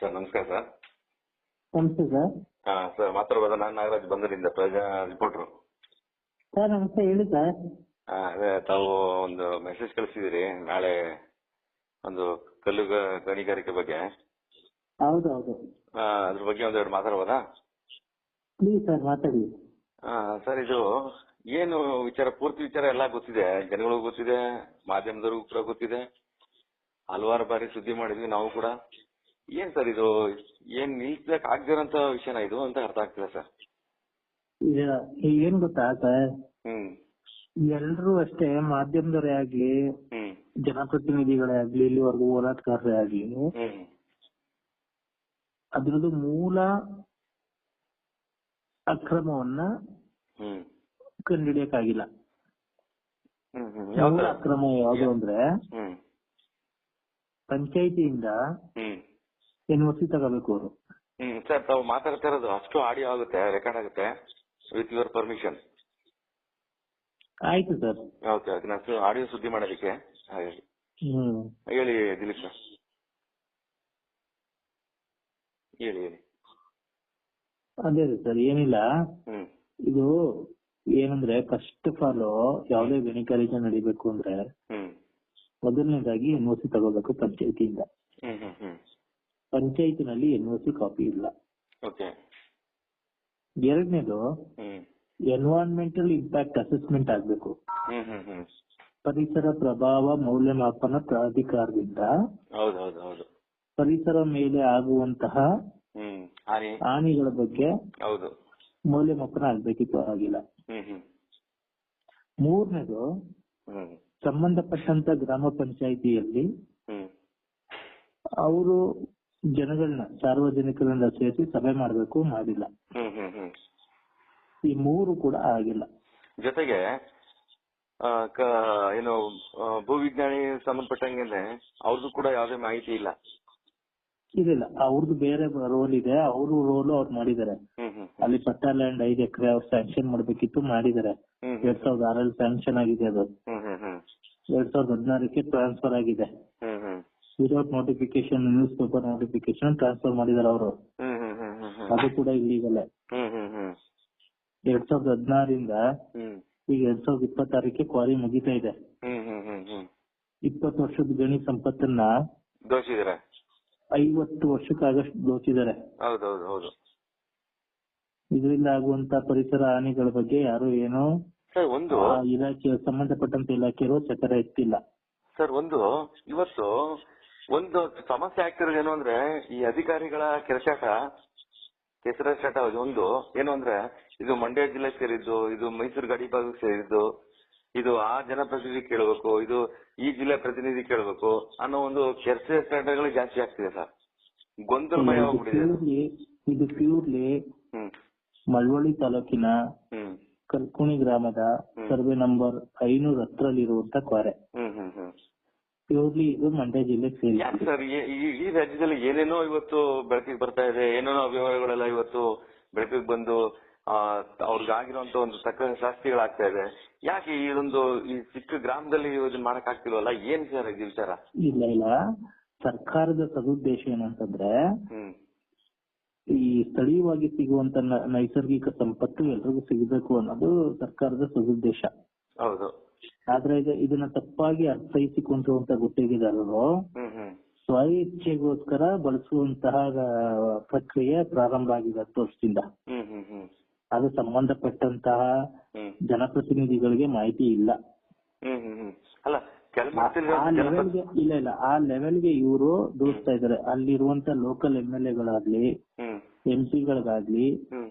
Sir ನಮಸ್ಕಾರ sir. ನಮಸ್ತೆ sir. ಹಾ ಸರ್ ಮಾತಾಡ್ಬೋದಾ ನಾನು ನಾಗರಾಜ್ ಬಂದರಿಂದ ಪ್ರಜಾ ರಿಪೋರ್ಟರ್ ಸರ್ ನಮಸ್ತೆ ಹೇಳಿ ಸರ್. ಹಾ ಅದೇ ತಾವು ಒಂದು ಮೆಸೇಜ್ ಕಳಿಸಿದಿರಿ ನಾಳೆ ಒಂದು ಕಲ್ಲು ಗ- ಗಣಿಗಾರಿಕೆ ಬಗ್ಗೆ. ಹೌದು ಹೌದು. ಆ, ಅದ್ರ ಬಗ್ಗೆ ಒಂದೆರಡು ಮಾತಾಡ್ಬೋದಾ? ಪ್ಲೀಸ್ ಸರ್ ಮಾತಾಡಿ. ಆ, ಸರ್ ಇದು ಏನು ವಿಚಾರ ಪೂರ್ತಿ ವಿಚಾರ ಎಲ್ಲ ಗೊತ್ತಿದೆ. ಜನಗಳಿಗೂ ಗೊತ್ತಿದೆ ಮಾಧ್ಯಮದವ್ರಿಗೂ ಕೂಡ ಗೊತ್ತಿದೆ. ಹಲವಾರು ಬಾರಿ ಸುದ್ದಿ ಮಾಡಿದ್ವಿ ನಾವು ಕೂಡ. ಏನ್ ಸರ್ ಇದು? ಏನ್ ನಿಲ್ಸಕ್ ಆಗದಿರೋಂತ ವಿಷಯನ ಇದು ಅಂತ ಅರ್ಥ ಆಗ್ತಿಲ್ಲ ಸರ್. ಈಗ ಏನ್ ಗೊತ್ತಾ ಸರ್? ಹ್ಮ್. ಎಲ್ರು ಅಷ್ಟೇ ಮಾಧ್ಯಮದವರೇ ಆಗ್ಲಿ ಜನಪ್ರತಿನಿಧಿಗಳೇ ಆಗ್ಲಿ ಇಲ್ಲಿವರೆಗೂ ಹೋರಾಟಗಾರರೇ ಆಗ್ಲಿ ಅದ್ರದ್ದು ಮೂಲ ಅಕ್ರಮವನ್ನ ಹ್ಮ್. ಯಾವ ಮೂಲ ಅಕ್ರಮ ಯಾವುದು ಅಂದ್ರೆ ಪಂಚಾಯಿತಿಯಿಂದ ಎನ್ ಒ ಸಿ ತಗೋಬೇಕು ಅವರು. ಹ್ಮ್ ಸರ್ ತಾವು ಮಾತಾಡ್ತಾ ಇರೋದು ಅಷ್ಟು ಆಡಿಯೋ ಆಗುತ್ತೆ ರೆಕಾರ್ಡ್ ಆಗುತ್ತೆ ವಿತ್ ಯುವರ್ ಪರ್ಮಿಷನ್ ಆಯ್ತು ಸರ್. ಓಕೆ ಓಕೆ ನಾನು ಆಡಿಯೋ ಸುದ್ದಿ ಮಾಡೋದಕ್ಕೆ ಹ್ಮ್. ಹೇಳಿ ದಿಲೀಪ್ ಸರ್. ಹೇಳಿ ಹೇಳಿ. ಅದೇ ರೀ ಸರ್ ಏನಿಲ್ಲ. ಹ್ಮ್. ಇದು ಏನಂದ್ರೆ ಫಸ್ಟ್ ಆಫ್ ಆಲ್ ಯಾವ್ದೇ ಗಣಿಗಾರಿಕೆ ನಡಿಬೇಕು ಅಂದ್ರೆ ಹ್ಮ್. ಮೊದಲನೇದಾಗಿ ಎನ್ ಸಿ ತಗೋಬೇಕು ಪಂಚಾಯತಿಯಿಂದ. ಹ್ಮ್ ಹ್ಮ್ ಹ್ಮ್. ಪಂಚಾಯತಿನಲ್ಲಿ ಎನ್ ಸಿ ಕಾಪಿ ಇಲ್ಲ. ಓಕೆ. ಎರಡನೇದು ಎನ್ವೈರನ್ಮೆಂಟಲ್ ಇಂಪ್ಯಾಕ್ಟ್ ಅಸೆಸ್ಮೆಂಟ್ ಆಗ್ಬೇಕು. ಪರಿಸರ ಪ್ರಭಾವ ಮೌಲ್ಯಮಾಪನ ಪ್ರಾಧಿಕಾರದಿಂದ ಪರಿಸರ ಮೇಲೆ ಆಗುವಂತಹ ಹಾನಿಗಳ ಬಗ್ಗೆ ಹೌದು. ಮೌಲ್ಯಮಾಪನ ಆಗ್ಬೇಕಿತ್ತು ಆಗಿಲ್ಲ ಮೂರನೇದು ಸಂಬಂಧಪಟ್ಟಂತ ಗ್ರಾಮ ಪಂಚಾಯಿತಿಯಲ್ಲಿ ಅವರು ಜನಗಳನ್ನ ಸಾರ್ವಜನಿಕರನ್ನ ಸೇರಿಸಿ ಸಭೆ ಮಾಡಬೇಕು ಮಾಡಿಲ್ಲ. ಹ್ಮ್ ಹ್ಮ್ ಹ್ಮ್. ಈ ಮೂರು ಕೂಡ ಆಗಿಲ್ಲ. ಜೊತೆಗೆ ಆ, ಕ- ಏನು ಆ, ಭೂವಿಜ್ಞಾನಿ ಸಂಬಂಧಪಟ್ಟಂಗೆ ಅವ್ರದ್ದು ಕೂಡ ಯಾವುದೇ ಮಾಹಿತಿ ಇಲ್ಲ. ಇದಿಲ್ಲ. ಅವ್ರದ್ದು ಬೇರೆ ರೋಲ್ ಇದೆ. ಅವರು ರೋಲ್ ಅವ್ರು ಮಾಡಿದ್ದಾರೆ. ಹ್ಮ್ ಹ್ಮ್ ಅಲ್ಲಿ ಪಟ್ಟ ಲ್ಯಾಂಡ್ ಐದು ಎಕರೆ ಅವ್ರು ಸ್ಯಾಂಕ್ಷನ್ ಮಾಡ್ಬೇಕಿತ್ತು ಮಾಡಿದ್ದಾರೆ. ಹ್ಮ್ ಎರಡ್ ಸಾವಿರದ ಆರಲ್ಲಿ ಸ್ಯಾಂಕ್ಷನ್ ಆಗಿದೆ ಅದು. ಹ್ಮ್ ಹ್ಮ್ ಹ್ಮ್. ಎರಡ್ ಸಾವಿರದ ಹದಿನಾರಕ್ಕೆ ಟ್ರಾನ್ಸ್ಫರ್ ಆಗಿದೆ. ಹ್ಮ್. Without notification newspaper notification transfer ಮಾಡಿದಾರೆ ಅವರು. ಅದು ಕೂಡ ಇಲ್ಲಿಗಲ್ಲ ಎರಡ್ ಸಾವಿರದ ಹದಿನಾರಿಂದ ಈಗ ಎರಡ್ ಸಾವಿರದ ಇಪ್ಪತ್ತಾರಕ್ಕೆ ಕ್ವಾರಿ ಮುಗಿತಾ ಇದೆ. ಇಪ್ಪತ್ತು ವರ್ಷದ ಗಣಿ ಸಂಪತ್ತನ್ನ ದೋಚಿದಾರೆ ಐವತ್ತು ವರ್ಷಕ್ಕಾಗಷ್ಟು ದೋಚಿದ್ದಾರೆ ಹೌದು ಹೌದು. ಹೌದು ಇದರಿಂದ ಆಗುವಂತ ಪರಿಸರ ಹಾನಿಗಳ ಬಗ್ಗೆ ಯಾರು ಏನೋ ಒಂದು ಇಲಾಖೆ ಸಂಬಂಧಪಟ್ಟಂತ ಇಲಾಖೆಯವರು ಚಕರ ಎತ್ತಿಲ್ಲ. ಸರ್ ಒಂದು ಇವತ್ತು ಒಂದು ಸಮಸ್ಯೆ ಆಗ್ತಿರೋದು ಏನು ಅಂದ್ರೆ ಈ ಅಧಿಕಾರಿಗಳ ಕೆರಚಾಟ ಕೆಸರಾಟ ಒಂದು. ಏನು ಅಂದ್ರೆ ಇದು ಮಂಡ್ಯ ಜಿಲ್ಲೆ ಸೇರಿದ್ದು ಇದು ಮೈಸೂರು ಗಡಿ ಭಾಗಕ್ಕೆ ಸೇರಿದ್ದು ಇದು ಆ ಜನಪ್ರತಿನಿಧಿ ಕೇಳಬೇಕು ಇದು ಈ ಜಿಲ್ಲೆ ಪ್ರತಿನಿಧಿ ಕೇಳಬೇಕು ಅನ್ನೋ ಒಂದು ಕೆರಚಾಟಗಳು ಜಾಸ್ತಿ ಆಗ್ತಿದೆ ಸರ್. ಗೊಂದಲಮಯ ಹೋಗ್ಬಿಟ್ಟಿದೆ ಇದು ಪ್ಯೂರ್ಲಿ ಮಳವಳ್ಳಿ ತಾಲೂಕಿನ ಹ್ಮ್. ಕಲ್ಕುಣಿ ಗ್ರಾಮದ ಸರ್ವೆ ನಂಬರ್ ಐನೂರ ಹತ್ತರಲ್ಲಿರುವಂತ ಕ್ವಾರೆ. ಹ್ಮ್ ಹ್ಮ್ ಹ್ಮ್. ಪ್ಯೂರ್ಲಿ ಇದು ಮಂಡ್ಯ ಜಿಲ್ಲೆಗೆ ಯಾಕೆ ಸರ್? ಈ- ರಾಜ್ಯದಲ್ಲಿ ಏನೇನೋ ಇವತ್ತು ಬೆಳಕಿಗೆ ಬರ್ತಾ ಇದೆ ಏನೇನೋ ಅವ್ಯವಹಾರಗಳೆಲ್ಲ ಇವತ್ತು ಬೆಳಕಿಗೆ ಬಂದು ಅವ್ರಿಗಾಗಿರುವಂತ ಒಂದು ತಕ್ಕ ಶಾಸ್ತಿಗಳಾಗ್ತಾ ಇದೆ. ಯಾಕೆ ಈ ಒಂದು ಈ ಚಿಕ್ಕ ಗ್ರಾಮದಲ್ಲಿ ಇದನ್ನ ಮಾಡಕ್ ಆಗ್ತಿಲ್ವಲ್ಲ? ಏನ್ ಸರ್ ಇದು ವಿಚಾರ? ಇಲ್ಲ ಇಲ್ಲ. ಸರ್ಕಾರದ ಸದುದ್ದೇಶ ಏನಂತಂದ್ರೆ ಈ ಸ್ಥಳೀಯವಾಗಿ ಸಿಗುವಂತ ನೈಸರ್ಗಿಕ ಸಂಪತ್ತು ಎಲ್ರಿಗೂ ಸಿಗಬೇಕು ಅನ್ನೋದು ಸರ್ಕಾರದ ಸದುದ್ದೇಶ. ಹೌದು. ಆದ್ರೆ ಈಗ ಇದನ್ನ ತಪ್ಪಾಗಿ ಅರ್ಥೈಸಿಕೊಂಡಿರುವಂತ ಗುತ್ತಿಗೆದಾರರು ಸ್ವಇಚ್ಛೆಗೋಸ್ಕರ ಹ್ಮ್. ಸ್ವ ಇಚ್ಛೆಗೋಸ್ಕರ ಬಳಸುವಂತಹ ಪ್ರಕ್ರಿಯೆ ಪ್ರಾರಂಭ ಆಗಿದೆ ಹತ್ತು ವರ್ಷದಿಂದ. ಅದು ಸಂಬಂಧಪಟ್ಟಂತಹ ಜನಪ್ರತಿನಿಧಿಗಳಿಗೆ ಮಾಹಿತಿ ಇಲ್ಲ. ಇಲ್ಲ ಇಲ್ಲ. ಆ ಲೆವೆಲ್ಗೆ ಇವರು ದೂಡ್ತಾ ಇದಾರೆ ಅಲ್ಲಿರುವಂತ ಲೋಕಲ್ ಎಂ ಎಲ್ ಎಗಳಾಗ್ಲಿ ಗಳಾಗ್ಲಿ ಎಂ ಪಿಗಳಿಗಾಗ್ಲಿ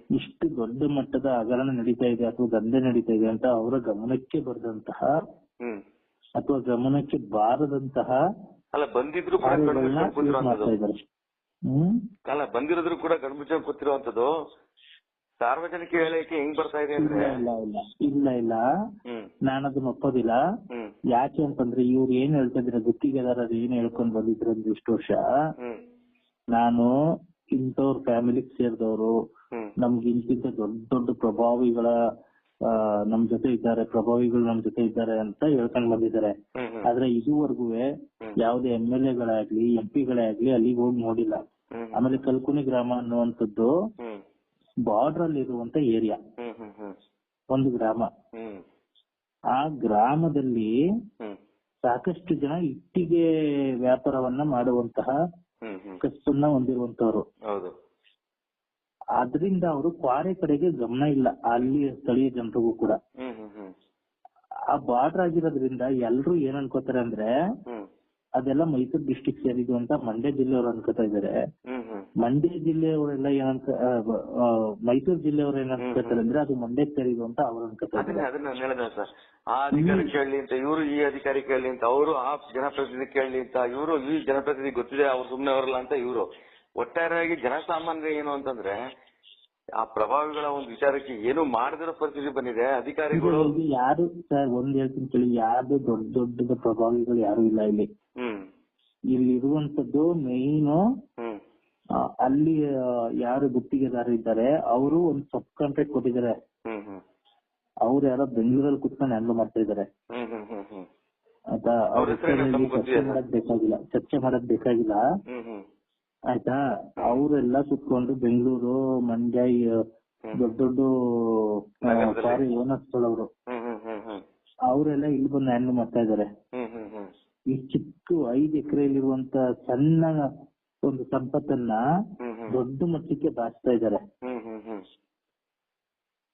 ಇಷ್ಟು ದೊಡ್ಡ ಮಟ್ಟದ ಹಗರಣ ನಡೀತಾ ಇದೆ ಅಥವಾ ದಂಧೆ ನಡೀತಾ ಇದೆ ಅಂತ ಅವರ ಗಮನಕ್ಕೆ ಬರದಂತಹ ಅಥವಾ ಗಮನಕ್ಕೆ ಬಾರದಂತಹ ಅಲ್ಲ ಬಂದಿದ್ರು ಕೂಡ ಕಣ್ಮುಚ್ಕೊಂಡು ಕೂತಿರುವಂತದ್ದು ಹ್ಮ್? ಅಲ್ಲ ಬಂದಿರೋದ್ರು ಕೂಡ ಕಣ್ಮುಚ್ಕೊಂಡು ಕೂತಿರುವಂತದ್ದು ಸಾರ್ವಜನಿಕ ಹೆಂಗ್ ಬರ್ತಾ ಇದೆ ಇಲ್ಲ ಅಂದ್ರೆ? ಇಲ್ಲ ಇಲ್ಲ ಇಲ್ಲ. ಇಲ್ಲ ನಾನು ಅದನ್ನ ಒಪ್ಪೋದಿಲ್ಲ. ಯಾಕೆ ಅಂತಂದ್ರೆ ಇವ್ರು ಏನ್ ಹೇಳ್ತಾ ಇದ್ರೆ ಗುತ್ತಿಗೆದಾರರು ಏನ್ ಹೇಳ್ಕೊಂಡ್ ಬಂದಿದ್ರು ಅಂದ್ರೆ ಇಷ್ಟು ವರ್ಷ ನಾನು ಇಂಥವ್ರ ಫ್ಯಾಮಿಲಿಗೆ ಸೇರಿದವರು. ನಮ್ಗೆ ಇಂತಿಂತ ದೊಡ್ಡ ದೊಡ್ಡ ಪ್ರಭಾವಿಗಳ ನಮ್ ಜೊತೆ ಇದ್ದಾರೆ ಪ್ರಭಾವಿಗಳು ನಮ್ ಜೊತೆ ಇದ್ದಾರೆ ಅಂತ ಹೇಳ್ಕೊಂಡ್ ಬಂದಿದ್ದಾರೆ. ಆದ್ರೆ ಇದುವರೆಗೂ. ಯಾವ್ದೇ ಎಂ ಎಲ್ ಎಗಳಾಗ್ಲಿ ಎಂ ಪಿಗಳೇ ಆಗ್ಲಿ ಅಲ್ಲಿಗೆ ಹೋಗಿ ನೋಡಿಲ್ಲ. ಆಮೇಲೆ ಕಲ್ಕುನಿ ಗ್ರಾಮ ಅನ್ನುವಂಥದ್ದು ಬಾರ್ಡರ್ ಅಲ್ಲಿ ಇರುವಂತ ಏರಿಯಾ ಒಂದು ಗ್ರಾಮ. ಆ ಗ್ರಾಮದಲ್ಲಿ ಸಾಕಷ್ಟು ಜನ ಇಟ್ಟಿಗೆ ವ್ಯಾಪಾರವನ್ನ ಮಾಡುವಂತಹ ಹ್ಮ್ ಹೊಂದಿರುವಂತವ್ರು ಹೌದು. ಅದರಿಂದ ಅವರು ಕ್ವಾರೆ ಕಡೆಗೆ ಗಮನ ಇಲ್ಲ ಅಲ್ಲಿ ಸ್ಥಳೀಯ ಜನರಿಗೂ ಕೂಡ. ಆ ಬಾರ್ಡರ್ ಆಗಿರೋದ್ರಿಂದ ಎಲ್ರು ಏನ್ ಅನ್ಕೋತಾರೆ ಅಂದ್ರೆ ಅದೆಲ್ಲ ಮೈಸೂರು ಡಿಸ್ಟಿಕ್ ಸೇರಿದ್ದು ಅಂತ ಮಂಡ್ಯ ಜಿಲ್ಲೆಯವರು ಅನ್ಕೋತಾ ಇದಾರೆ. ಮಂಡ್ಯ ಜಿಲ್ಲೆಯವರೆಲ್ಲ ಏನಂತ ಮೈಸೂರು ಜಿಲ್ಲೆಯವರು ಏನ್ ಅನ್ಕೋತಾರೆ ಅಂದ್ರೆ ಅದು ಮಂಡ್ಯಕ್ಕೆ ಸೇರಿದ್ದು ಅಂತ ಅವ್ರು ಅನ್ಕೋತಾರೆ ಆ ಅಧಿಕಾರಿ ಕೇಳಲಿ ಅಂತ ಇವರು ಈ ಅಧಿಕಾರಿ ಕೇಳಲಿ ಅಂತ ಅವರು ಆ ಜನಪ್ರತಿನಿಧಿ ಕೇಳಲಿ ಅಂತ ಇವರು ಈ ಜನಪ್ರತಿನಿಧಿ ಗೊತ್ತಿದೆ ಅವ್ರು ಸುಮ್ನೆ ಅವರಲ್ಲ ಅಂತ ಇವರು. ಒಟ್ಟಾರೆಯಾಗಿ ಜನಸಾಮಾನ್ಯ ಏನು ಅಂತಂದ್ರೆ ಆ ಪ್ರಭಾವಿಗಳ ಒಂದು ವಿಚಾರಕ್ಕೆ ಏನು ಮಾಡದಿರೋ ಪರಿಸ್ಥಿತಿ ಬಂದಿದೆ ಅಧಿಕಾರಿಗಳು ಯಾರು ಸರ್ ಒಂದ್ ಹೇಳ್ತೀನಿ ಕೇಳಿ ಯಾರು ದೊಡ್ಡ ದೊಡ್ಡದ ಪ್ರಭಾವಿಗಳು ಯಾರು ಇಲ್ಲ ಇಲ್ಲಿ. ಇಲ್ಲಿರುವಂತದ್ದು ಇಲ್ಲಿ ಇರುವಂತದ್ದು ಮೇಯ್ನು ಹ್ಮ್. ಅಲ್ಲಿ ಯಾರು ಗುತ್ತಿಗೆದಾರ ಇದ್ದಾರೆ ಅವರು ಒಂದು ಸಬ್ ಕಾಂಟ್ರಾಕ್ಟ್ ಕೊಟ್ಟಿದ್ದಾರೆ. ಹ್ಮ್ ಹ್ಮ್. ಅವ್ರು ಯಾರೋ ಬೆಂಗಳೂರಲ್ಲಿ ಕುತ್ಕೊಂಡು ಹ್ಯಾಂಡಲ್ ಮಾಡ್ತಾ ಇದ್ದಾರೆ. ಆಯ್ತಾ ಅವ್ರ ಬೇಕಾಗಿಲ್ಲ ಚರ್ಚೆ ಮಾಡಕ್ ಬೇಕಾಗಿಲ್ಲ. ಆಯ್ತಾ? ಅವರೆಲ್ಲ ಕುತ್ಕೊಂಡು ಬೆಂಗಳೂರು ಮಂಡ್ಯ ದೊಡ್ಡ ದೊಡ್ಡ. ಸಾರಿ ಓನರ್ಸ್ಗಳವರು. ಅವರೆಲ್ಲ ಇಲ್ಲಿ ಬಂದು ಹ್ಯಾಂಡಲ್ ಮಾಡ್ತಾ ಹ್ಮ್ ಈ ಚಿಕ್ಕ ಐದು ಎಕರೆಯಲ್ಲಿರುವಂತ ಸಣ್ಣ ಒಂದು ಸಂಪತ್ತನ್ನ ದೊಡ್ಡ ಮಟ್ಟಕ್ಕೆ ಬಾಚ್ತಾ ಇದ್ದಾರೆ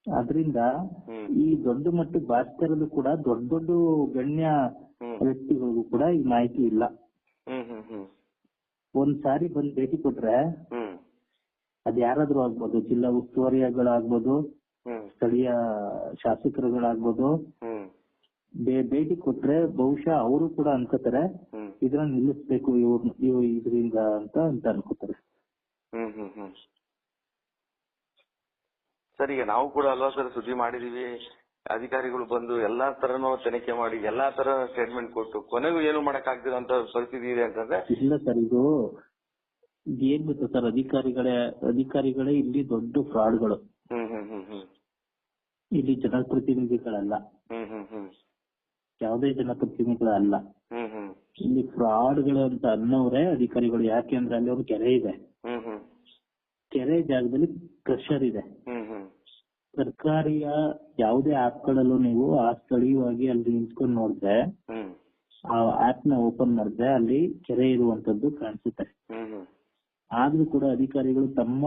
ಅದರಿಂದ ಈ ದೊಡ್ಡ ಮಟ್ಟಕ್ಕೆ ಬಾಚ್ತಾ ಇರೋದು ಕೂಡ ದೊಡ್ಡ ದೊಡ್ಡ ಗಣ್ಯ ವ್ಯಕ್ತಿಗಳಿಗೂ ಕೂಡ ಈ ಮಾಹಿತಿ ಇಲ್ಲ. ಒಂದ್ ಸಾರಿ ಬಂದ್ ಭೇಟಿ ಕೊಟ್ರೆ ಹ್ಮ್. ಅದ್ ಯಾರಾದ್ರೂ ಆಗ್ಬೋದು ಜಿಲ್ಲಾ ಉಸ್ತುವಾರಿಗಳಾಗ್ಬೋದು ಸ್ಥಳೀಯ ಶಾಸಕರುಗಳಾಗ್ಬೋದು. ಭೇಟಿ ಕೊಟ್ರೆ ಬಹುಶಃ ಅವರು ಕೂಡ ಅನ್ಕೋತಾರೆ ಇದ್ರ ಇದನ್ನ ನಿಲ್ಲಿಸ್ಬೇಕು ಇವ್ರ ಇವ್ ಇದರಿಂದ ಅಂತ ಅಂತ ಅನ್ಕೋತಾರೆ. ಸರ್ ಈಗ ನಾವು ಕೂಡ ಅಲ್ವಾ ಸರ್ ಸುದ್ದಿ ಮಾಡಿದೀವಿ? ಅಧಿಕಾರಿಗಳು ಬಂದು ಎಲ್ಲಾ ತರನು ತನಿಖೆ ಮಾಡಿ ಎಲ್ಲಾ ತರ ಸ್ಟೇಟ್ಮೆಂಟ್ ಕೊಟ್ಟು ಕೊನೆಗೂ ಏನು ಮಾಡಕ್ ಅಂತ ಪರಿಸ್ಥಿತಿ ಇದೆ ಅಂತಂದ್ರೆ ಇಲ್ಲ ಸರ್ ಇದು ಏನ್ ಗೊತ್ತ ಸರ್ ಅಧಿಕಾರಿಗಳೇ ಅಧಿಕಾರಿಗಳೇ ಇಲ್ಲಿ ದೊಡ್ಡ ಫ್ರಾಡ್ಗಳು. ಇಲ್ಲಿ ಜನಪ್ರತಿನಿಧಿಗಳಲ್ಲ. ಯಾವುದೇ ಜನಪ್ರತಿನಿಧಿಗಳಲ್ಲ. ಇಲ್ಲಿ ಫ್ರಾಡ್ಗಳು ಅಂತ ಅನ್ನೋರೇ ಅಧಿಕಾರಿಗಳು. ಯಾಕೆ ಅಂದ್ರೆ ಅಲ್ಲಿ ಒಂದು ಕೆರೆ ಇದೆ. ಕೆರೆ ಜಾಗದಲ್ಲಿ ಕ್ರಷರ್ ಇದೆ. ಸರ್ಕಾರಿಯ ಯಾವುದೇ ಆಪ್ಗಳಲ್ಲೂ ನೀವು ಆ ಸ್ಥಳೀಯವಾಗಿ ಅಲ್ಲಿ ನಿಂತ್ಕೊಂಡು ನೋಡಿದ್ರೆ ಆ ಆಪ್ನ ಓಪನ್ ಮಾಡಿದ್ರೆ ಅಲ್ಲಿ ಕೆರೆ ಇರುವಂತದ್ದು ಕಾಣಿಸುತ್ತೆ. ಆದ್ರೂ ಕೂಡ ಅಧಿಕಾರಿಗಳು ತಮ್ಮ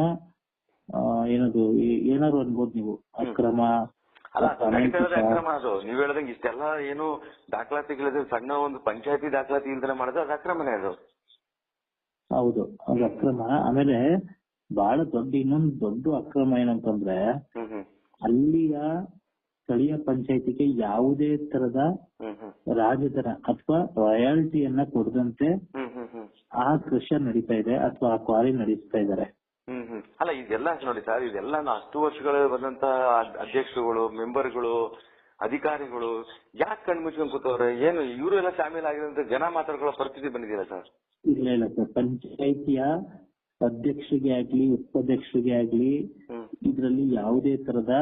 ಏನದು ಏನಾದ್ರು ಅನ್ಬೋದು ನೀವು. ಅಕ್ರಮ ಅದು. ನೀವ್ ಹೇಳ್ದಂಗೆ ಇಷ್ಟೆಲ್ಲ ಏನು ದಾಖಲಾತಿಗಳಿದೆ. ಸಣ್ಣ ಒಂದು ಪಂಚಾಯತಿ ದಾಖಲಾತಿ ಇಲ್ದೇ ಮಾಡಿದ್ರೆ ಅದು ಅಕ್ರಮನೇ ಅದು. ಹೌದು ಅದು ಅಕ್ರಮ. ಆಮೇಲೆ ಬಹಳ ದೊಡ್ಡ ಇನ್ನೊಂದು ದೊಡ್ಡ ಅಕ್ರಮ ಏನಂತಂದ್ರೆ ಅಲ್ಲಿಯ ಸ್ಥಳೀಯ ಪಂಚಾಯತಿಗೆ ಯಾವುದೇ ತರದ ರಾಜಧನ ಅಥವಾ ರಾಯಲ್ಟಿಯನ್ನ ಕೊಡದಂತೆ ಆ ಕೃಷಿ ನಡೀತಾ ಇದೆ ಅಥವಾ ಆ ಕ್ವಾರಿ ನಡೆಸ್ತಾ ಇದ್ದಾರೆ. ಅಲ್ಲ ಇದೆಲ್ಲ ನೋಡಿ ಸರ್ ಇದೆಲ್ಲ ಅಷ್ಟು ವರ್ಷಗಳ ಬಂದಂತ ಅಧ್ಯಕ್ಷರುಗಳು ಮೆಂಬರ್ಗಳು ಅಧಿಕಾರಿಗಳು ಯಾಕೆ ಕಣ್ಮುಚ್ಕೊಂಡ್ ಕೂತವ್ರೆ? ಏನು ಇವರು ಎಲ್ಲ ಶಾಮೀಲ್ ಆಗಿರೋಂತ ಜನ ಮಾತಾಡ್ಕೊಳ್ಳೋ ಪರಿಸ್ಥಿತಿ ಬಂದಿದೆಯಲ್ಲ ಸರ್? ಇಲ್ಲ ಇಲ್ಲ ಸರ್. ಪಂಚಾಯಿತಿಯ ಅಧ್ಯಕ್ಷರಿಗೆ ಆಗ್ಲಿ ಉಪಾಧ್ಯಕ್ಷರಿಗೆ ಆಗ್ಲಿ ಇದ್ರಲ್ಲಿ ಯಾವುದೇ ತರದ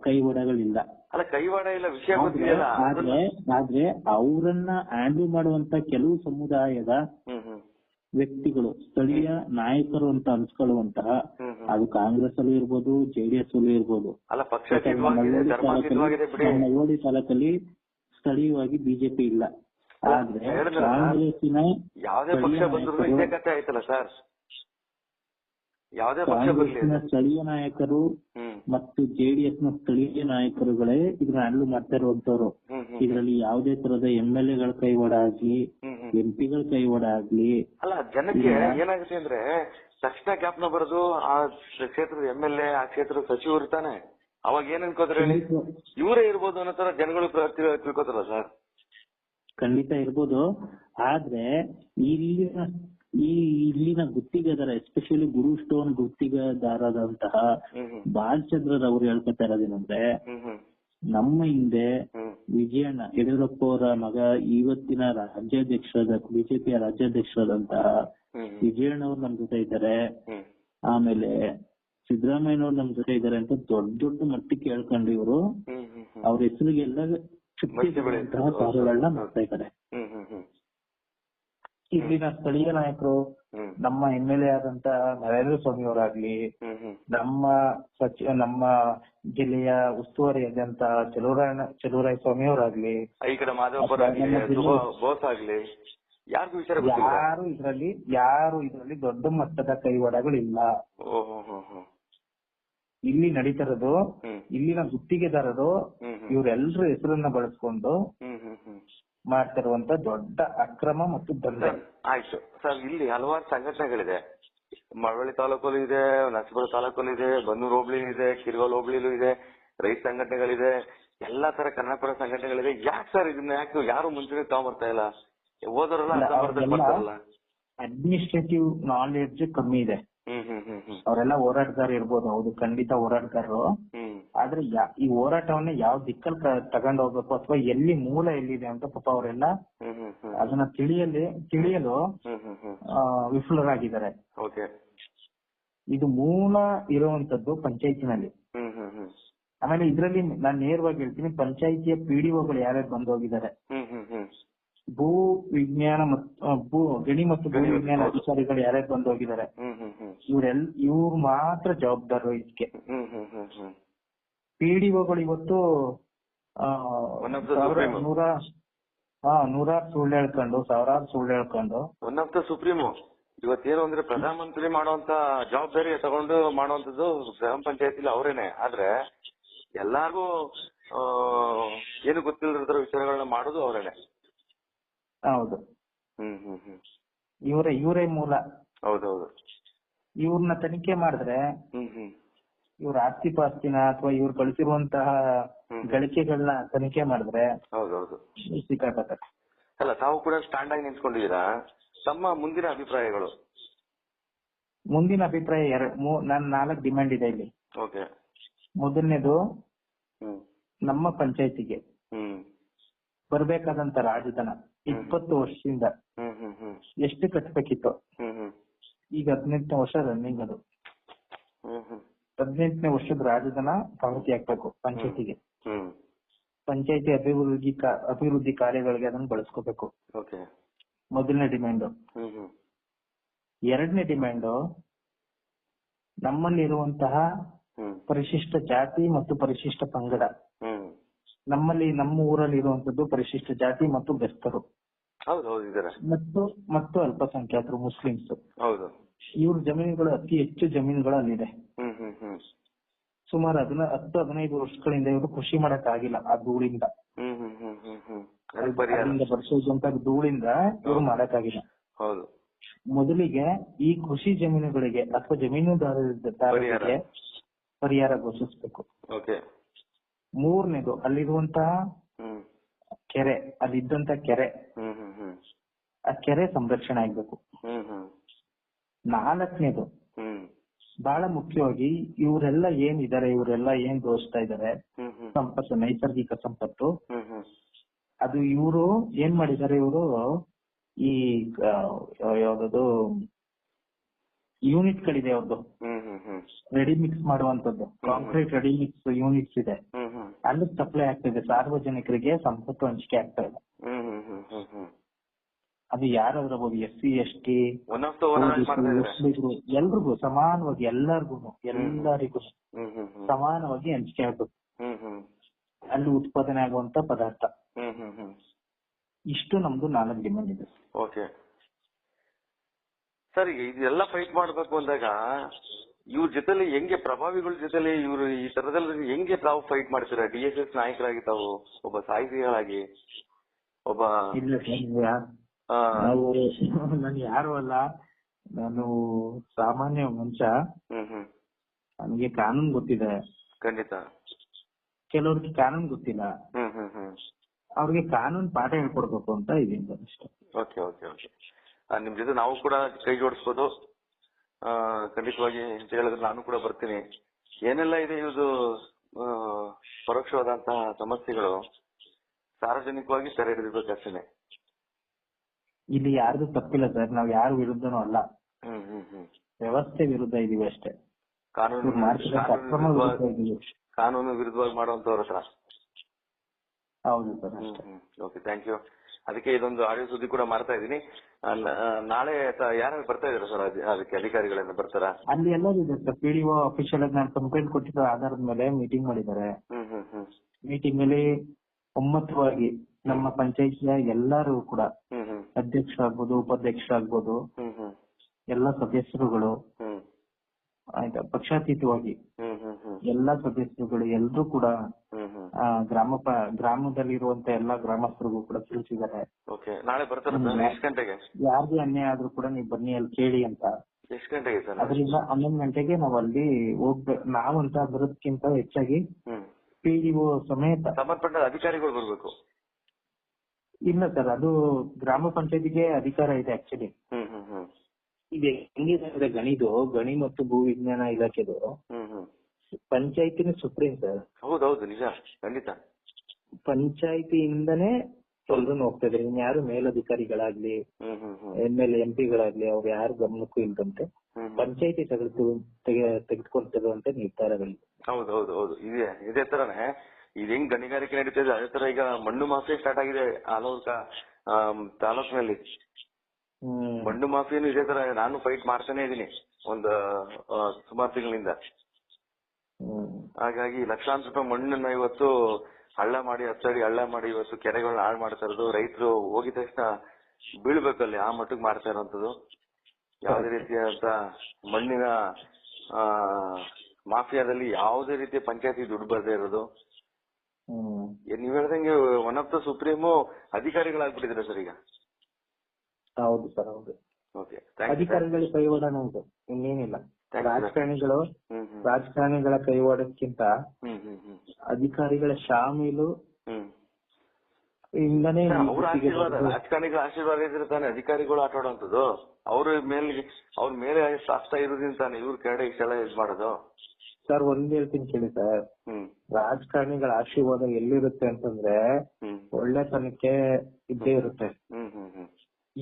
ಕೈವಾಡಗಳಿಲ್ಲ. ಅಲ್ಲ ಕೈವಾಡ ಇಲ್ಲ ವಿಷಯ ಆದ್ರೆ ಗೊತ್ತಿದೆಯಲ್ಲ ಆದ್ರೆ ಆದ್ರೆ ಅವರನ್ನ ಹ್ಯಾಂಡಲ್ ಮಾಡುವಂತ ಕೆಲವು ಸಮುದಾಯದ ವ್ಯಕ್ತಿಗಳು ಸ್ಥಳೀಯ ನಾಯಕರು ಅಂತ ಅನ್ಸ್ಕೊಳ್ಳುವಂತಹ ಅದು ಕಾಂಗ್ರೆಸ್ ಅಲ್ಲೂ ಇರ್ಬೋದು ಜೆಡಿಎಸ್ ಅಲ್ಲೂ ಇರ್ಬೋದು ಬಿಡಿ. ತಾಲೂಕಲ್ಲಿ- ಸ್ಥಳೀಯವಾಗಿ ಬಿಜೆಪಿ ಇಲ್ಲ. ಯಾವ್ದೇ ಪಕ್ಷ ಬಂದ್ರು ಇದೇ ಕಥೆ ಆಯ್ತಲ್ಲ ಸರ್. ಯಾವುದೇ ಪಕ್ಷ ಕಾಂಗ್ರೆಸ್ನ ಸ್ಥಳೀಯ ನಾಯಕರು ಮತ್ತು ಜೆಡಿಎಸ್ನ ಸ್ಥಳೀಯ ನಾಯಕರುಗಳೇ ಇದನ್ನ ಹ್ಯಾಂಡಲ್ ಮಾಡ್ತಾ ಇರುವಂತವ್ರು ಇದರಲ್ಲಿ ಯಾವುದೇ ತರದ ಎಂ ಎಲ್ ಎಗಳ ಕೈವಾಡ ಆಗ್ಲಿ ಎಂ ಪಿಗಳ ಕೈವಾಡ ಆಗ್ಲಿ. ಅಲ್ಲ ಜನಕ್ಕೆ ಏನಾಗುತ್ತೆ ಅಂದ್ರೆ ತಕ್ಷಣ ನ ಬರೋದು ಆ ಕ್ಷೇತ್ರದ ಎಂ ಎಲ್ ಎ ಆ ಕ್ಷೇತ್ರದ ಸಚಿವರು ತಾನೆ ಅವಾಗ ಏನ್ ಅನ್ಕೋತಾರೆ ಹೇಳಿ? ಇವರೇ ಇರ್ಬೋದು ಅನ್ನೋ ತರ ಜನಗಳು ತಿಳ್ಕೊತಾರ ತಿಳ್- ಸರ್. ಖಂಡಿತ ಇರ್ಬೋದು. ಆದ್ರೆ ಇಲ್ಲಿನ ಈ ಇಲ್ಲಿನ ಗುತ್ತಿಗೆದಾರ ಎಸ್ಪೆಷಲಿ ಗುರು ಸ್ಟೋನ್ ಗುತ್ತಿಗೆದಾರದಂತಹ ಬಾಲಚಂದ್ರರ್ ಅವ್ರು ಹೇಳ್ಕೊತಾ ಇರೋದೇನಂದ್ರೆ ನಮ್ಮ ಹಿಂದೆ ವಿಜಯಣ್ಣ ಯಡಿಯೂರಪ್ಪ ಅವರ ಮಗ ಇವತ್ತಿನ ರಾಜ್ಯಾಧ್ಯಕ್ಷರಾದ ಬಿಜೆಪಿಯ ರಾಜ್ಯಾಧ್ಯಕ್ಷರಾದಂತಹ ವಿಜಯಣ್ಣ ಅವ್ರು ನಮ್ ಜೊತೆ ಇದ್ದಾರೆ. ಆಮೇಲೆ ಸಿದ್ದರಾಮಯ್ಯನವ್ರು ನಮ್ ಜೊತೆ ಇದ್ದಾರೆ ಅಂತ ದೊಡ್ಡ ದೊಡ್ಡ ಮಟ್ಟಕ್ಕೆ ಹೇಳ್ಕೊಂಡು ಇವರು. ಅವ್ರ ಹೆಸರಿಗೆಲ್ಲ ಕಾರ್ಯಗಳನ್ನ ಮಾಡ್ತಾ ಇದ್ದಾರೆ. ಇಲ್ಲಿನ ಸ್ಥಳೀಯ ನಾಯಕರು ನಮ್ಮ ಎಂ ಎಲ್ ಎ ಆದಂತ ನರೇಂದ್ರ ಸ್ವಾಮಿ ಅವರಾಗ್ಲಿ ನಮ್ಮ ಸಚಿವ ನಮ್ಮ ಜಿಲ್ಲೆಯ ಉಸ್ತುವಾರಿ ಆದಂತ ಚಲುವರಾಯ ಚಲುವರಾಯ ಸ್ವಾಮಿ ಅವರಾಗ್ಲಿ ಈ ಕಡೆ ಮಾಧವಪುರ ಆಗ್ಲಿ ನಮ್ಮ ಬೋಸ್ ಆಗ್ಲಿ ಯಾರಿಗೂ ವಿಚಾರ ಗೊತ್ತಿಲ್ಲ? ಯಾರು ಇದರಲ್ಲಿ ಯಾರು ಇದರಲ್ಲಿ ದೊಡ್ಡ ಮಟ್ಟದ ಕೈವಾಡಗಳಿಲ್ಲ. ಇಲ್ಲಿ ನಡೀತಿರೋದು ಇಲ್ಲಿನ ಗುತ್ತಿಗೆದಾರರು ಇವರೆಲ್ಲರ ಹೆಸರನ್ನ ಬಳಸ್ಕೊಂಡು ಮಾಡ್ತಿರುವಂತ ದೊಡ್ಡ ಅಕ್ರಮ ಮತ್ತು ದಂಡ. ಆಯ್ತು. ಸರ್ ಇಲ್ಲಿ ಹಲವಾರು ಸಂಘಟನೆಗಳಿದೆ. ಮಳವಳ್ಳಿ ತಾಲೂಕಲ್ಲೂ ಇದೆ ನರಸೀಪುರ ತಾಲೂಕಲ್ಲೂ ಇದೆ ಬನ್ನೂರು ಹೋಬಳಿ ಇದೆ ಕಿರ್ಗೋಲ್ ಹೋಬಳಿಲೂ ಇದೆ ರೈತ ಸಂಘಟನೆಗಳಿದೆ. ಎಲ್ಲಾ ತರ ಕನ್ನಡಪರ ಸಂಘಟನೆಗಳಿದೆ. ಯಾಕೆ ಸರ್ ಇದನ್ನ ಯಾಕೆ ಯಾರು ಮುಂಚೂಣಿ ತಗೊಂಡ್ಬರ್ತಾ ಇಲ್ಲ? ಬರ್ತಾರಲ್ಲ ಅಡ್ಮಿನಿಸ್ಟ್ರೇಟಿವ್ ನಾಲೆಡ್ಜ್ ಕಮ್ಮಿ ಇದೆ. ಅವರೆಲ್ಲ ಹೋರಾಟಗಾರ ಇರ್ಬೋದು ಹೌದು ಖಂಡಿತ ಹೋರಾಟಗಾರರು. ಆದ್ರೆ ಈ ಹೋರಾಟವನ್ನ ಯಾವ ದಿಕ್ಕಲ್ಲಿ ತಗೊಂಡ್ ಹೋಗ್ಬೇಕು ಅಥವಾ ಎಲ್ಲಿ ಮೂಲ ಎಲ್ಲಿದೆ ಅಂತ ಪಾಪ ಅವರೆಲ್ಲ ಅದನ್ನ ತಿಳಿಯಲಿ ತಿಳಿಯಲು ವಿಫಲರಾಗಿದ್ದಾರೆ. ಇದು ಮೂಲ ಇರುವಂತದ್ದು ಪಂಚಾಯತಿನಲ್ಲಿ. ಆಮೇಲೆ ಇದರಲ್ಲಿ ನಾನು ನೇರವಾಗಿ ಹೇಳ್ತೀನಿ ಪಂಚಾಯತಿಯ ಪಿಡಿಒಗಳು ಯಾರ್ಯಾರು ಬಂದು ಹೋಗಿದ್ದಾರೆ ಭೂ ವಿಜ್ಞಾನ ಮತ್ತು ಭೂ ಗಣಿ ಮತ್ತು ಭೂ ಗಣಿ ವಿಜ್ಞಾನ ಅಧಿಕಾರಿಗಳು ಯಾರ್ಯಾರು ಬಂದು ಹೋಗಿದ್ದಾರೆ ಇವರೆಲ್ಲ ಇವ್ರು ಮಾತ್ರ ಜವಾಬ್ದಾರರು ಇದಕ್ಕೆ ಪಿ ಡಿ ಪಿಡಿಒಗಳು ಇವತ್ತು. ನೂರ ಹಾ ನೂರಾರು ಸುಳ್ಳು ಹೇಳ್ಕೊಂಡು ಸಾವಿರಾರು ಸುಳ್ಳು ಹೇಳ್ಕೊಂಡು. ಒನ್ ಆಫ್ ದ ಸುಪ್ರೀಮು ಇವತ್ತೇನು ಅಂದ್ರೆ ಪ್ರಧಾನ ಮಂತ್ರಿ ಮಾಡುವಂತ ಜವಾಬ್ದಾರಿ ತಗೊಂಡು ಮಾಡುವಂತದ್ದು ಗ್ರಾಮ ಪಂಚಾಯತಿಲಿ ಅವರೇನೆ. ಆದ್ರೆ ಎಲ್ಲಾರ್ಗು ಏನು ಗೊತ್ತಿಲ್ಲದ ವಿಚಾರಗಳನ್ನ ಮಾಡೋದು ಅವರೇನೆ. ಹೌದು. ಹ್ಮ್ ಹ್ಮ್ ಹ್ಮ್. ಇವರೇ ಇವರೇ ಮೂಲ. ಹೌದೌದು. ಇವ್ರನ್ನ ತನಿಖೆ ಮಾಡಿದ್ರೆ ಹ್ಮ್ ಹ್ಮ್. ಇವ್ರ ಆಸ್ತಿ ಪಾಸ್ತಿನ ಅಥವಾ ಇವ್ರು ಗಳಿಸಿರುವಂತಹ ಹ್ಮ್. ಗಳಿಕೆಗಳನ್ನ ತನಿಖೆ ಮಾಡಿದ್ರೆ ಹೌದೌದು. ಸಿಕ್ಕಾಕತ್ತೆ ಅಲ್ಲ ತಾವು ಕೂಡ ಸ್ಟ್ಯಾಂಡ್ ಆಗಿ ನಿಂತ್ಕೊಂಡಿದ್ದೀರಾ? ತಮ್ಮ ಮುಂದಿನ ಅಭಿಪ್ರಾಯಗಳು? ಮುಂದಿನ ಅಭಿಪ್ರಾಯ ಎರಡು ಮೂ- ನನ್ ನಾಲ್ಕು ಡಿಮ್ಯಾಂಡ್ ಇದೆ ಇಲ್ಲಿ. ಓಕೆ. ಮೊದಲನೇದು ಹ್ಮ್. ನಮ್ಮ ಪಂಚಾಯತಿಗೆ ಹ್ಮ್. ಬರಬೇಕಾದಂತ ರಾಜಧನ. ಇಪ್ಪತ್ತು ವರ್ಷದಿಂದ ಎಷ್ಟು ಕಟ್ಟಬೇಕಿತ್ತು? ಈಗ ಹದಿನೆಂಟನೇ ವರ್ಷ ರನ್ನಿಂಗ್ ಅದು. ಹದಿನೆಂಟನೇ ವರ್ಷದ ರಾಜಧನ ಪಾವತಿ ಆಗ್ಬೇಕು ಪಂಚಾಯತಿಗೆ. ಪಂಚಾಯತಿ ಅಭಿವೃದ್ಧಿ ಅಭಿವೃದ್ಧಿ ಕಾರ್ಯಗಳಿಗೆ ಅದನ್ನ ಬಳಸ್ಕೋಬೇಕು. ಮೊದಲನೇ ಡಿಮ್ಯಾಂಡ್ ಎರಡನೇ ಡಿಮ್ಯಾಂಡ್ ನಮ್ಮಲ್ಲಿರುವಂತಹ ಪರಿಶಿಷ್ಟ ಜಾತಿ ಮತ್ತು ಪರಿಶಿಷ್ಟ ಪಂಗಡ. ನಮ್ಮಲ್ಲಿ ನಮ್ಮ ಊರಲ್ಲಿ ಇರುವಂತದ್ದು ಪರಿಶಿಷ್ಟ ಜಾತಿ ಮತ್ತು ಬೆಸ್ತರು. ಹೌದು ಹೌದು ಇದಾರೆ. ಮತ್ತು ಮತ್ತು ಅಲ್ಪಸಂಖ್ಯಾತರು ಮುಸ್ಲಿಮ್ಸ್. ಹೌದು. ಇವ್ರ ಜಮೀನುಗಳು ಅತಿ ಹೆಚ್ಚು ಜಮೀನುಗಳು ಅಲ್ಲಿದೆ ಹ್ಮ್ ಹ್ಮ್ ಹ್ಮ್. ಸುಮಾರು ಅದನ್ನ ಹತ್ತು ಹದಿನೈದು ವರ್ಷಗಳಿಂದ ಇವರು ಕೃಷಿ ಮಾಡಕ್ ಆಗಿಲ್ಲ ಆ ಧೂಳಿಂದ. ಹ್ಮ್ ಹ್ಮ್ ಹ್ಮ್ ಹ್ಮ್ ಹ್ಮ್. ಅದಕ್ಕೆ ಪರಿಹಾರ. ಅಲ್ಲಿಂದ ಬರ್ಸೋದಂತ ಧೂಳಿಂದ ಇವರು ಮಾಡಕ್ಕಾಗಿಲ್ಲ. ಹೌದು. ಮೊದಲಿಗೆ ಈ ಕೃಷಿ ಜಮೀನುಗಳಿಗೆ ಅಥವಾ ಜಮೀನುದಾರರಿಗೆ ಪರಿಹಾರ ಘೋಷಿಸಬೇಕು. ಓಕೆ. ಮೂರನೇದು ಅಲ್ಲಿರುವಂತಹ ಕೆರೆ ಅಲ್ಲಿದ್ದಂತ ಕೆರೆ. ಆ ಕೆರೆ ಸಂರಕ್ಷಣೆ ಆಗ್ಬೇಕು. ನಾಲ್ಕನೇದು ಬಹಳ ಮುಖ್ಯವಾಗಿ ಇವರೆಲ್ಲ ಏನಿದ್ದಾರೆ ಇವರೆಲ್ಲ ಏನ್ ಘೋಷಿಸ್ತಾ ಇದ್ದಾರೆ? ಸಂಪತ್ತು ನೈಸರ್ಗಿಕ ಸಂಪತ್ತು. ಅದು ಇವರು ಏನ್ ಮಾಡಿದ್ದಾರೆ ಇವರು? ಈ ಯಾವ್ದದು? ಯೂನಿಟ್ ಗಳಿದೆ ಅವ್ರದ್ದು ರೆಡಿ ಮಿಕ್ಸ್ ಮಾಡುವಂತದ್ದು ಕಾಂಕ್ರೀಟ್ ರೆಡಿ ಮಿಕ್ಸ್ ಯೂನಿಟ್ಸ್ ಇದೆ. ಅಲ್ಲಿ ಸಪ್ಲೈ ಆಗ್ತಿದೆ. ಸಾರ್ವಜನಿಕರಿಗೆ ಸಂಪತ್ತು ಹಂಚಿಕೆ ಆಗ್ತಾ ಇದೆ. ಅದು ಯಾರಾದ್ರಬಹುದು ಎಸ್ ಸಿ ಎಸ್ ಟಿ ಎಲ್ರಿಗೂ ಸಮಾನವಾಗಿ ಎಲ್ಲರಿಗೂ ಎಲ್ಲರಿಗೂ ಸಮಾನವಾಗಿ ಹಂಚಿಕೆ ಆಗ್ಬೇಕು. ಹ್ಮ್ ಅಲ್ಲಿ ಉತ್ಪಾದನೆ ಆಗುವಂತ ಪದಾರ್ಥ. ಇಷ್ಟು ನಮ್ದು ನಾಲ್ಕು ಡಿಮ್ಯಾಂಡ್ ಇದೆ ಓಕೆ ಸರ್ ಇದೆಲ್ಲ ಫೈಟ್ ಮಾಡ್ಬೇಕು ಅಂದಾಗ ಇವ್ರ ಜೊತೆಲಿ ಹೆಂಗೆ ಪ್ರಭಾವಿಗಳ ಜೊತೆಲಿ ಇವ್ರು ಈ ತರದಲ್ಲಿ ಹೆಂಗೆ ತಾವು ಫೈಟ್ ಮಾಡ್ತೀರಾ? ಡಿ ಎಸ್ ಎಸ್ ನಾಯಕರಾಗಿ ತಾವು ಒಬ್ಬ ಸಾಹಿತಿಗಳಾಗಿ ಒಬ್ಬ ಇಲ್ಲ ಸರ್ ನಾವು ನಾನು ಯಾರು ಅಲ್ಲ. ನಾನು ಸಾಮಾನ್ಯ ಮನುಷ್ಯ. ನನಗೆ ಕಾನೂನು ಗೊತ್ತಿದೆ. ಖಂಡಿತ. ಕೆಲವ್ರಿಗೆ ಕಾನೂನು ಗೊತ್ತಿಲ್ಲ. ಅವ್ರಿಗೆ ಕಾನೂನು ಪಾಠ ಹೇಳ್ಕೊಡ್ಬೇಕು ಅಂತ ಇದೀನಿ ಅಷ್ಟೇ. Okay okay okay. ನಿಮ್ ಜೊತೆ ನಾವು ಕೂಡ ಕೈ ಜೋಡಿಸ್ಬೋದು. ಖಂಡಿತವಾಗಿ ಅಂತ ಹೇಳಿದ್ರೆ ನಾನು ಕೂಡ ಬರ್ತೀನಿ. ಏನೆಲ್ಲ ಇದೆ ಇದು ಪರೋಕ್ಷವಾದಂತಹ ಸಮಸ್ಯೆಗಳು? ಸಾರ್ವಜನಿಕವಾಗಿ ಸೆರೆ ಹಿಡಿದಿರ್ಬೇಕಷ್ಟೇನೆ ಇಲ್ಲಿ ಯಾರ್ದು ತಪ್ಪಿಲ್ಲ ಸರ್. ನಾವ್ ಯಾರ ವಿರುದ್ಧನೂ ಅಲ್ಲ. ಹ್ಮ್ ಹ್ಮ್ ಹ್ಮ್. ವ್ಯವಸ್ಥೆ ವಿರುದ್ಧ ಇದೀವಿ ಅಷ್ಟೇ. ಕಾನೂನು ಕಾನೂನು ವಿರುದ್ಧವಾಗಿ- ವಿರುದ್ಧ ಇದೀವಿ. ಕಾನೂನು ವಿರುದ್ಧವಾಗಿ ಮಾಡುವಂತವ್ರ ಹತ್ರ. ಹೌದು ಸರ್ ಓಕೆ ಥ್ಯಾಂಕ್ ಯು ಅದಕ್ಕೆ ಇದೊಂದು ಆಡಿಯೋ ಸುದ್ದಿ ಕೂಡ ಮಾಡ್ತಾ ಇದ್ದೀನಿ. ಆ, ನ- ಆ, ನಾಳೆ ಯಾರು ಬರ್ತಾ ಇದ್ದಾರೆ ಸರ್ ಅದಕ್ಕೆ ಅಧಿಕಾರಿಗಳೆಲ್ಲ ಬರ್ತಾರಾ? ಅಲ್ಲಿ ಎಲ್ಲರೂ ಇದೆ ಸರ್. ಪಿಡಿಒ ಅಫಿಷಿಯಲ್ ಆಗಿ ನಾನು ಕಂಪ್ಲೇಂಟ್ ಕೊಟ್ಟಿದ್ದ ಆಧಾರದ ಮೇಲೆ ಮೀಟಿಂಗ್ ಮಾಡಿದ್ದಾರೆ. ಮೀಟಿಂಗ್ ಅಲ್ಲಿ ಒಮ್ಮತವಾಗಿ ನಮ್ಮ ಪಂಚಾಯತಿಯ ಎಲ್ಲರೂ ಕೂಡ ಅಧ್ಯಕ್ಷ ಆಗ್ಬೋದು ಉಪಾಧ್ಯಕ್ಷ ಆಗ್ಬೋದು ಎಲ್ಲ ಸದಸ್ಯರುಗಳು ಆಯ್ತಾ ಪಕ್ಷಾತೀತವಾಗಿ ಎಲ್ಲ ಸದಸ್ಯರುಗಳು ಎಲ್ಲರೂ ಕೂಡ ಗ್ರಾಮ ಗ್ರಾಮದಲ್ಲಿರುವಂತ ಎಲ್ಲಾ ಗ್ರಾಮಸ್ಥರಿಗೂ ಕೂಡ ತಿಳಿಸಿದ್ದಾರೆ. ಓಕೆ ನಾಳೆ ಬರ್ತಾರ ಸರ್? ಎಷ್ಟು ಗಂಟೆಗೆ? ಯಾರಿಗೆ ಅನ್ಯಾಯ ಆದ್ರೂ ಕೂಡ ನೀವು ಬನ್ನಿ ಅಲ್ಲಿ ಕೇಳಿ ಅಂತ. ಎಷ್ಟು ಗಂಟೆಗೆ ಸರ್ ಅದರಿಂದ ಹನ್ನೊಂದು ಗಂಟೆಗೆ ನಾವು ಅಲ್ಲಿ ಹೋಗ್ಬೇಕು ನಾವಂತ ಬರೋದಕ್ಕಿಂತ ಹೆಚ್ಚಾಗಿ ಪಿಡಿಒ ಸಮೇತ. ಸಂಬಂಧಪಟ್ಟ ಅಧಿಕಾರಿಗಳು ಬರಬೇಕು? ಇಲ್ಲ ಸರ್ ಅದು ಗ್ರಾಮ ಪಂಚಾಯತಿಗೆ ಅಧಿಕಾರ ಇದೆ ಆಕ್ಚುಲಿ ಇದೆ ಹೆಂಗಿದೆ ಅಂದ್ರೆ ಗಣಿದು ಗಣಿ ಮತ್ತು ಭೂ ವಿಜ್ಞಾನ ಇಲಾಖೆದು ಪಂಚಾಯತಿನ ಸುಪ್ರೀಂ ಸರ್. ಹೌದೌದು ನಿಜ ಖಂಡಿತ. ಪಂಚಾಯತಿಯಿಂದನೇ ಎಲ್ರು ಹೋಗ್ತಾ ಇದ್ರೆ ಇನ್ಯಾರು ಮೇಲಧಿಕಾರಿಗಳಾಗ್ಲಿ ಎಂ ಎಲ್ ಎಂ ಪಿಗಳಾಗ್ಲಿ ಅವ್ರು ಯಾರು ಗಮನಕ್ಕೂ ಇಲ್ದಂತೆ. ಪಂಚಾಯತಿ ತೆಗೆದು ತೆಗೆ ತೆಗೆದುಕೊಳ್ತಿರುವಂತ ನಿರ್ಧಾರಗಳು ಹೌದು ಹೌದು ಹೌದು. ಇದೆ ಇದೇ ತರನೇ. ಇದು ಹೆಂಗ್ ಗಣಿಗಾರಿಕೆ ನಡೀತಾ ಇದೆ ಅದೇ ತರ ಈಗ ಮಣ್ಣು ಮಾಫಿ ಸ್ಟಾರ್ಟ್ ಆಗಿದೆ ಆಲೋಕ ತಾಲೂಕಿನಲ್ಲಿ. ಮಣ್ಣು ಮಾಫಿಯನ್ನು ಇದೇ ತರ ನಾನು ಫೈಟ್ ಮಾಡ್ತಾನೆ ಇದೀನಿ ಒಂದು ಸುಮಾರು ತಿಂಗಳಿಂದ. ಹಾಗಾಗಿ ಲಕ್ಷಾಂತರ ರೂಪಾಯಿ ಮಣ್ಣನ್ನ ಇವತ್ತು ಹಳ್ಳ ಮಾಡಿ ಹತ್ತಡಿ ಹಳ್ಳ ಮಾಡಿ ಇವತ್ತು ಕೆರೆಗಳನ್ನ ಹಾಳು ಮಾಡ್ತಾ ಇರೋದು. ರೈತರು ಹೋಗಿದ ತಕ್ಷಣ ಬೀಳ್ಬೇಕಲ್ಲಿ ಆ ಮಟ್ಟಿಗೆ ಮಾಡ್ತಾ ಇರೋಂಥದ್ದು. ಯಾವುದೇ ರೀತಿಯಾದಂತ ಮಣ್ಣಿನ ಆ ಮಾಫಿಯಾದಲ್ಲಿ ಯಾವುದೇ ರೀತಿಯ ಪಂಚಾಯತಿ ದುಡ್ಡು ಬರ್ದೇ ಇರೋದು. ನೀವ್ ಹೇಳ್ದಂಗೆ ಒನ್ ಆಫ್ ದ ಸುಪ್ರೀಮು ಅಧಿಕಾರಿಗಳಾಗ್ಬಿಟ್ಟಿದ್ರೆ ಸರ್ ಈಗ. ಹೌದು ಸರ್ ಹೌದು. ಓಕೆ ಅಧಿಕಾರಿಗಳ ಕೈವಾಡನ ಉಂಟು ಇನ್ನೇನಿಲ್ಲ. ರಾಜಕಾರಣಿಗಳು ರಾಜಕಾರಣಿಗಳ ಕೈವಾಡಕ್ಕಿಂತ ಅಧಿಕಾರಿಗಳ ಶಾಮೀಲು ಇಂದನೇ ಈ ಅವ್ರ ಆಶೀರ್ವಾದ ರಾಜಕಾರಣಿಗಳ ಆಶೀರ್ವಾದ ಇದ್ರೆ ತಾನೆ ಅಧಿಕಾರಿಗಳು ಆಟ ಆಡುವಂತದ್ದು ಅವ್ರ ಮೇಲೆ ಅವ್ರ ಮೇಲೆ ಶಾಸ್ತ್ರ ಇರೋದ್ರಿಂದ ತಾನೆ ಇವ್ರ ಕೆಳಗಡೆ ಇಷ್ಟೆಲ್ಲ ಇದ್ ಮಾಡೋದು. ಸರ್ ಒಂದ್ ಹೇಳ್ತೀನಿ ಕೇಳಿ ಸರ್. ರಾಜಕಾರಣಿಗಳ ಆಶೀರ್ವಾದ ಎಲ್ಲಿರುತ್ತೆ ಅಂತಂದ್ರೆ ಒಳ್ಳೆತನಕ್ಕೆ ಇದ್ದೇ ಇರುತ್ತೆ.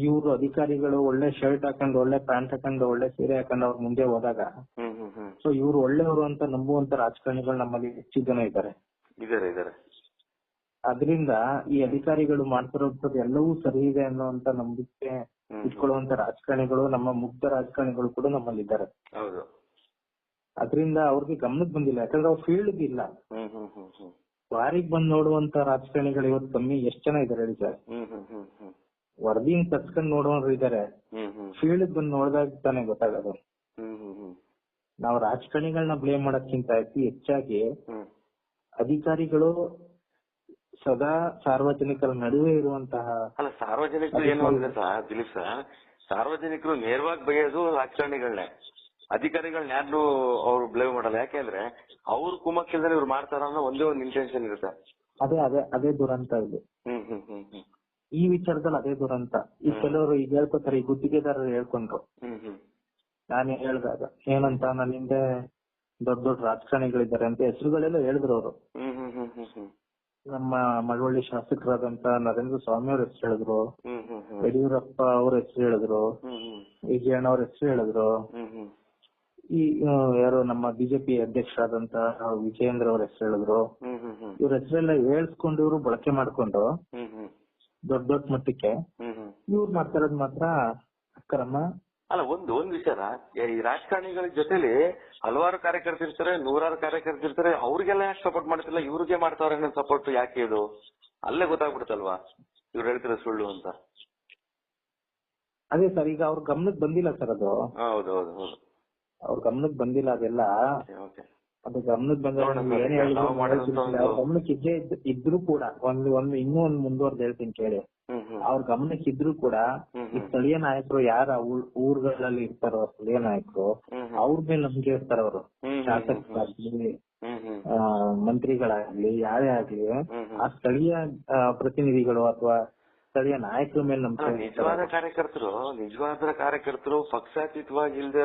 ಇವ್ರು ಅಧಿಕಾರಿಗಳು ಒಳ್ಳೆ ಶರ್ಟ್ ಹಾಕೊಂಡು ಒಳ್ಳೆ ಪ್ಯಾಂಟ್ ಹಾಕೊಂಡು ಒಳ್ಳೆ ಸೀರೆ ಹಾಕೊಂಡು ಅವ್ರ ಮುಂದೆ ಹೋದಾಗ ಸೊ ಇವ್ರು ಒಳ್ಳೆಯವರು ಅಂತ ನಂಬುವಂತ ರಾಜಕಾರಣಿಗಳು ನಮ್ಮಲ್ಲಿ ಹೆಚ್ಚು ಜನ ಇದ್ದಾರೆ. ಇದಾರೆ ಇದಾರೆ ಅದರಿಂದ ಈ ಅಧಿಕಾರಿಗಳು ಮಾಡ್ತಿರೋದ್ ಎಲ್ಲವೂ ಸರಿ ಇದೆ ಅನ್ನೋಂತ ನಂಬಿಕೆ ಇಟ್ಕೊಳ್ಳುವಂತ ರಾಜಕಾರಣಿಗಳು ನಮ್ಮ ಮುಗ್ಧ ರಾಜಕಾರಣಿಗಳು ಕೂಡ ನಮ್ಮಲ್ಲಿ ಇದ್ದಾರೆ ಅದರಿಂದ ಅವ್ರಿಗೆ ಗಮನಕ್ಕೆ ಬಂದಿಲ್ಲ. ಯಾಕಂದ್ರೆ ಅವ್ರ ಫೀಲ್ಡ್ ಇಲ್ಲ. ಬಾರಿಗೆ ಬಂದ್ ನೋಡುವಂತ ರಾಜಕಾರಣಿಗಳು ಇವತ್ತು ಕಮ್ಮಿ ಎಷ್ಟ್ ಜನ ಇದಾರೆ ಹೇಳಿ ಸರ್? ವರದಿನ ತರ್ಸ್ಕೊಂಡ್ ನೋಡೋರು ಇದಾರೆ. ಫೀಲ್ಡ್ ಬಂದ್ ನೋಡಿದಾಗ ತಾನೇ ಗೊತ್ತಾಗೋದು. ನಾವು ರಾಜಕಾರಣಿಗಳನ್ನ ಬ್ಲೇಮ್ ಮಾಡೋದಕ್ಕಿಂತ ಅತಿ ಹೆಚ್ಚಾಗಿ ಅಧಿಕಾರಿಗಳು ಸದಾ ಸಾರ್ವಜನಿಕರ ನಡುವೆ ಇರುವಂತಹ ಅಲ್ಲ ಸಾರ್ವಜನಿಕರು ಏನು ಅಂದ್ರೆ ಸರ್ ದಿಲೀಪ್ ಸರ್ ಸಾರ್ವಜನಿಕರು ನೇರವಾಗಿ ಬೈಯೋದು ರಾಜಕಾರಣಿಗಳನ್ನೇ ಅಧಿಕಾರಿಗಳನ್ನ ಯಾರು ಅವ್ರು ಬ್ಲೇಮ್ ಮಾಡಲ್ಲ. ಯಾಕೆಂದ್ರೆ ಅವ್ರ ಕುಮಕ್ಷದಲ್ಲಿ ಇವ್ರು ಮಾಡ್ತಾರ ಅನ್ನೋ ಒಂದೇ ಒಂದು ಇಂಟೆನ್ಷನ್ ಇರುತ್ತೆ. ಅದೇ ಅದೇ ಅದೇ ದುರಂತ ಇದು. ಹ್ಮ್ ಹ್ಮ್ ಹ್ಮ್ ಹ್ಮ್. ಈ ವಿಚಾರದಲ್ಲಿ ಅದೇ ದುರಂತ. ಈ ಕೆಲವರು ಈಗ ಹೇಳ್ಕೊತಾರೆ ಈ ಗುತ್ತಿಗೆದಾರರು ಹೇಳ್ಕೊಂಡ್ರು. ನಾನು ಹೇಳ್ದಾಗ ಏನಂತ ನನ್ನ ಹಿಂದೆ ದೊಡ್ಡ ದೊಡ್ಡ ರಾಜಕಾರಣಿಗಳಿದ್ದಾರೆ ಅಂತ ಹೆಸರುಗಳೆಲ್ಲ ಹೇಳಿದ್ರು ಅವರು. ನಮ್ಮ ಮಳವಳ್ಳಿ ಶಾಸಕರಾದಂತ ನರೇಂದ್ರ ಸ್ವಾಮಿ ಅವ್ರ ಹೆಸರು ಹೇಳಿದ್ರು. ಯಡಿಯೂರಪ್ಪ ಅವ್ರ ಹೆಸರು ಹೇಳಿದ್ರು. ವಿಜಯಣ್ಣ ಅವ್ರ ಹೆಸರು ಹೇಳಿದ್ರು. ಈ ಯಾರು ನಮ್ಮ ಬಿಜೆಪಿ ಅಧ್ಯಕ್ಷರಾದಂತ ವಿಜಯೇಂದ್ರ ಅವ್ರ ಹೆಸರು ಹೇಳಿದ್ರು. ಇವ್ರ ಹೆಸರೆಲ್ಲ ಹೇಳ್ಸ್ಕೊಂಡು ಇವರು ಬಳಕೆ ಮಾಡ್ಕೊಂಡು ದೊಡ್ಡ ದೊಡ್ಡ ಮಟ್ಟಕ್ಕೆ ಇವ್ರು ಮಾಡ್ತಿರೋದ್ ಮಾತ್ರ ಅಕ್ರಮ. ಅಲ್ಲ ಒಂದು ಒಂದ್ ವಿಚಾರ. ಈ ರಾಜಕಾರಣಿಗಳ ಜೊತೆಲಿ ಹಲವಾರು ಕಾರ್ಯಕರ್ತರು ಇರ್ತಾರೆ ನೂರಾರು ಕಾರ್ಯಕರ್ತರು ಇರ್ತಾರೆ. ಅವ್ರಿಗೆಲ್ಲ ಯಾಕೆ ಸಪೋರ್ಟ್ ಮಾಡ್ತಿಲ್ಲ? ಇವ್ರಿಗೆ ಮಾಡ್ತಾವ್ರೆ ಅನ್ನೋ ಸಪೋರ್ಟ್ ಯಾಕೆ ಇದು? ಅಲ್ಲೇ ಗೊತ್ತಾಗ್ಬಿಡುತ್ತಲ್ವಾ? ಇವ್ರು ಹೇಳ್ತಿರೋ ಸುಳ್ಳು ಅಂತ. ಅದೇ ಸರ್ ಈಗ ಅವ್ರ ಗಮನಕ್ಕೆ ಬಂದಿಲ್ಲ ಸರ್ ಅದು. ಹೌದು ಹೌದು ಹೌದು. ಅವ್ರ ಗಮನಕ್ಕೆ ಬಂದಿಲ್ಲ ಅದೆಲ್ಲ. ಓಕೆ. ಅದು ಗಮನಕ್ಕೆ ಗಮನಕ್ಕೆ ಇದ್ದೇ ಇದ್- ಇದ್ರು ಕೂಡ ಒಂದು ಒಂದು ಇನ್ನೂ ಒಂದು ಮುಂದುವರೆದು ಹೇಳ್ತೀನಿ ಕೇಳಿ. ಅವ್ರ ಗಮನಕ್ಕೆ ಇದ್ರು ಕೂಡ ಈ ಸ್ಥಳೀಯ ನಾಯಕರು ಯಾರ ಊರ್- ಊರುಗಳಲ್ಲಿ ಇರ್ತಾರೋ ಸ್ಥಳೀಯ ನಾಯಕರು ಅವ್ರ ಮೇಲೆ ನಂಬಿಕೆ ಇರ್ತಾರ ಅವರು. ಶಾಸಕರಾಗ್ಲಿ ಮಂತ್ರಿಗಳಾಗ್ಲಿ ಯಾರೇ ಆಗ್ಲಿ ಆ ಸ್ಥಳೀಯ ಪ್ರತಿನಿಧಿಗಳು ಅಥವಾ ಸ್ಥಳೀಯ ನಾಯಕರ ಮೇಲೆ ನಂಬಿಕೆ ನಿಜವಾದ ಕಾರ್ಯಕರ್ತರು ನಿಜವಾದ ಕಾರ್ಯಕರ್ತರು ಪಕ್ಷಾತೀತವಾಗಿ ಇಲ್ದೇ